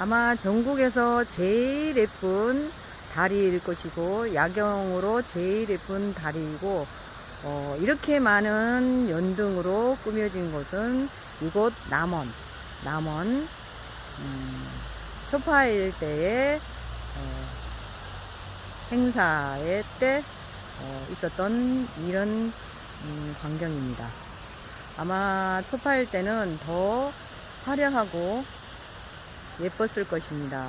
아마 전국에서 제일 예쁜 다리일 것이고 야경으로 제일 예쁜 다리이고 어, 이렇게 많은 연등으로 꾸며진 곳은 이곳 남원 남원 음, 초파일 때에 어, 행사의 때 어, 있었던 이런 음, 광경입니다. 아마 초파일 때는 더 화려하고 예뻤을 것입니다.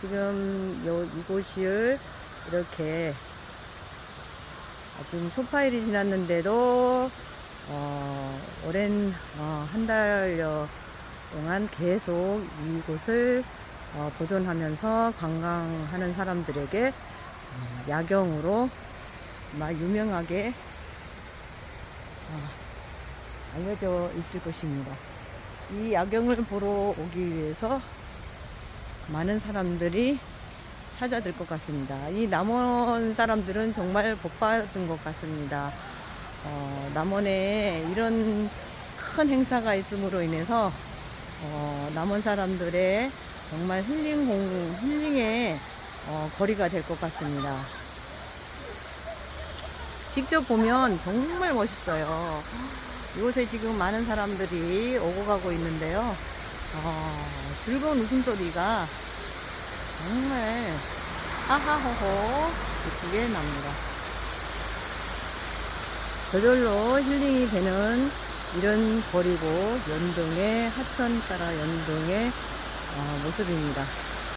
지금 요 이곳을 이렇게 아, 지금 초파일이 지났는데도 어, 오랜 어, 한 달여 동안 계속 이곳을 어, 보존하면서 관광하는 사람들에게 어, 야경으로 막 유명하게 어, 알려져 있을 것입니다. 이 야경을 보러 오기 위해서 많은 사람들이 찾아들 것 같습니다. 이 남원 사람들은 정말 복 받은 것 같습니다. 어, 남원에 이런 큰 행사가 있음으로 인해서 어, 남원 사람들의 정말 힐링 공, 힐링의 어, 거리가 될 것 같습니다. 직접 보면 정말 멋있어요. 이곳에 지금 많은 사람들이 오고 가고 있는데요. 어, 즐거운 웃음소리가 정말 하하호호 예쁘게 납니다. 저절로 힐링이 되는 이런 거리고 연동의 하천 따라 연동의 어, 모습입니다.